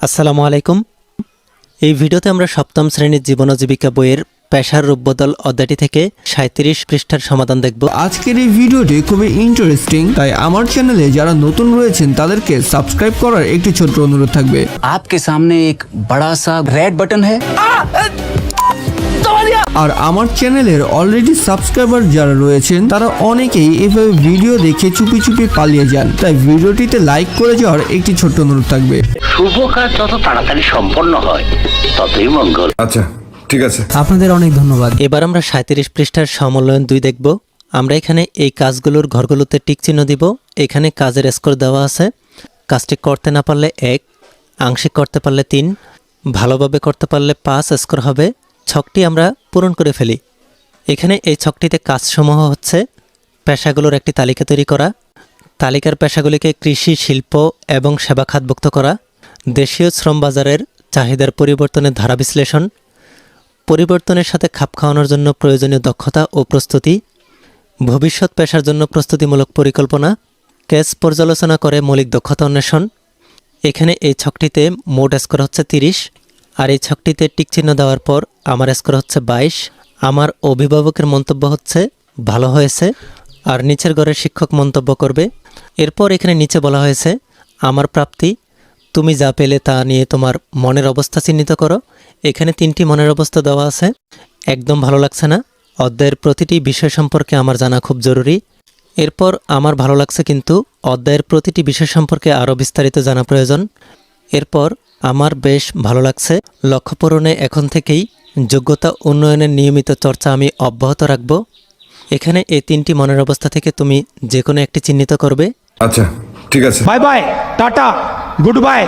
আসসালামু আলাইকুম এই ভিডিওতে আমরা সপ্তম শ্রেণীর জীবন ও জীবিকা বইয়ের পেশার রূপবদল অধ্যায়টি থেকে সাঁত্রিশ পৃষ্ঠার সমাধান দেখব আজকের এই ভিডিওটি খুবই ইন্টারেস্টিং তাই আমার চ্যানেলে যারা নতুন রয়েছেন তাদেরকে সাবস্ক্রাইব করার একটি ছোট্ট অনুরোধ থাকবে आपके सामने एक बड़ा सा रेड बटन है আর আমার চ্যানেলের অলরেডি সাবস্ক্রাইবার যারা রয়েছেন তারা অনেকেই এভাবে ভিডিও দেখে চুপি চুপি পালিয়ে যান। তাই ভিডিওটিতে লাইক করে যাওয়ার একটি ছোট্ট অনুরোধ থাকবে। শুভ কাজ যত তাড়াতাড়ি সম্পন্ন হয় ততই মঙ্গল। আচ্ছা ঠিক আছে। আপনাদের অনেক ধন্যবাদ। এবার আমরা সাঁত্রিশ পৃষ্ঠার সমলয়ন দুই দেখব। আমরা এখানে এই কাজগুলোর ঘরগুলোতে টিক চিহ্ন দিব। এখানে কাজের স্কোর দেওয়া আছে। কাজটি করতে না পারলে এক আংশিক করতে পারলে তিন ভালোভাবে করতে পারলে পাঁচ স্কোর হবে। ছকটি আমরা পূরণ করে ফেলি। এখানে এই ছকটিতে কাজসমূহ হচ্ছে পেশাগুলোর একটি তালিকা তৈরি করা, তালিকার পেশাগুলিকে কৃষি, শিল্প এবং সেবা খাতভুক্ত করা, দেশীয় শ্রম বাজারের চাহিদার পরিবর্তনের ধারা বিশ্লেষণ, পরিবর্তনের সাথে খাপ খাওয়ানোর জন্য প্রয়োজনীয় দক্ষতা ও প্রস্তুতি, ভবিষ্যৎ পেশার জন্য প্রস্তুতিমূলক পরিকল্পনা, কেস পর্যালোচনা করে মৌলিক দক্ষতা অন্বেষণ। এখানে এই ছকটিতে মোট স্কোর হচ্ছে তিরিশ, আর এই ছকটিতে টিকচিহ্ন দেওয়ার পর আমার স্কোর হচ্ছে বাইশ, আমার অভিভাবকের মন্তব্য হচ্ছে ভালো হয়েছে, আর নিচের ঘরের শিক্ষক মন্তব্য করবে। এরপর এখানে নিচে বলা হয়েছে, আমার প্রাপ্তি, তুমি যা পেলে তা নিয়ে তোমার মনের অবস্থা চিহ্নিত করো। এখানে তিনটি মনের অবস্থা দেওয়া আছে। একদম ভালো লাগছে না। অধ্যায়ের প্রতিটি বিষয় সম্পর্কে আমার জানা খুব জরুরি। এরপর আমার ভালো লাগছে কিন্তু অধ্যায়ের প্রতিটি বিষয় সম্পর্কে আরও বিস্তারিত জানা প্রয়োজন। এরপর আমার বেশ ভালো লাগছে। লক্ষ্য পূরণে এখন থেকেই যোগ্যতা উন্নয়নের নিয়মিত চর্চা আমি অব্যাহত রাখব। এখানে এই তিনটি মনের অবস্থা থেকে তুমি যে কোনো একটি চিহ্নিত করবে। আচ্ছা ঠিক আছে। Bye bye tata good bye.